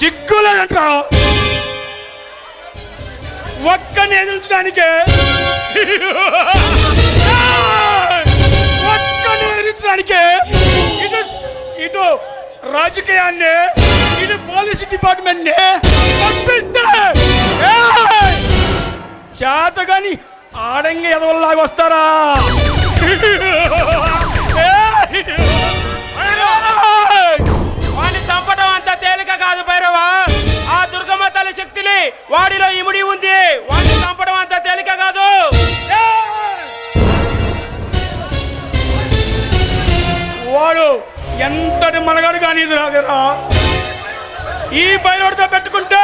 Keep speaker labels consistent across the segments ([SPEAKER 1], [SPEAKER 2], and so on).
[SPEAKER 1] సిగ్గులేదంట్రా ఒక్కని ఎదిరించడానికే. ఒక్కని ఎదిరించడానికే. ఇటు ఇటు రాజకీయాన్ని ఇటు పోలీసు డిపార్ట్మెంట్ని పంపిస్తే. ఏయ్! చేతగాని ఆడంగి ఎదవల్లాగా వస్తారా?
[SPEAKER 2] వాడిలో ఇముడి ఉంది. వాడిని చంపడం అంత తేలిక కాదు.
[SPEAKER 1] వాడు ఎంతటి మనగాడు కానీ ఇది రాగరా ఈ బయలుడితో పెట్టుకుంటే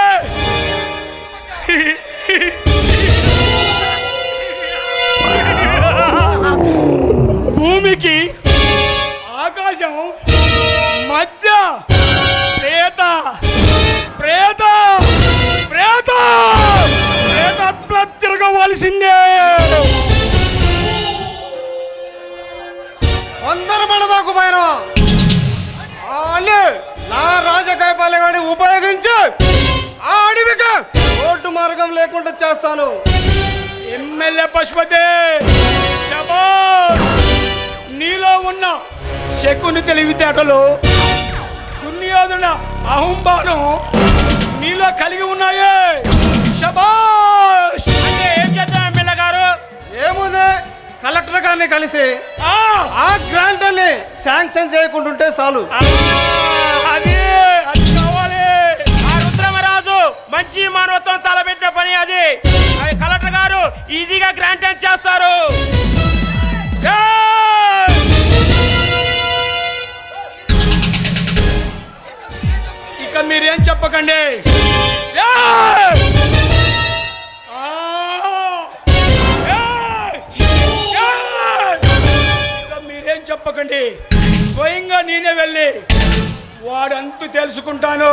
[SPEAKER 1] భూమికి ఆకాశం మధ్య ప్రేత ప్రేత ప్రేత.
[SPEAKER 3] ఉపయోగించి ఆ అడవికి రోడ్డు మార్గం లేకుండా చేస్తాను.
[SPEAKER 1] ఎమ్మెల్యే పశుపతి! నీలో ఉన్న శకుని తెలివితేటలు దున్యాదున అహంబానం నీలో కలిగి ఉన్నాయే. శబాష్
[SPEAKER 2] అంటే ఏం చేద్దాం ఎమ్మెల్యే గారు?
[SPEAKER 3] ఏముంది? కలెక్టర్ గారిని కలిసి
[SPEAKER 1] ఆ!
[SPEAKER 3] ఆ గ్రాంట్ అని శాంక్షన్ చేయకుంటుంటే చాలు.
[SPEAKER 2] ఈజీగా గ్రాంట్ చేస్తారు.
[SPEAKER 1] ఇక మీరేం చెప్పకండి. మీరేం చెప్పకండి. స్వయంగా నేనే వెళ్ళి వాడంతు తెలుసుకుంటాను.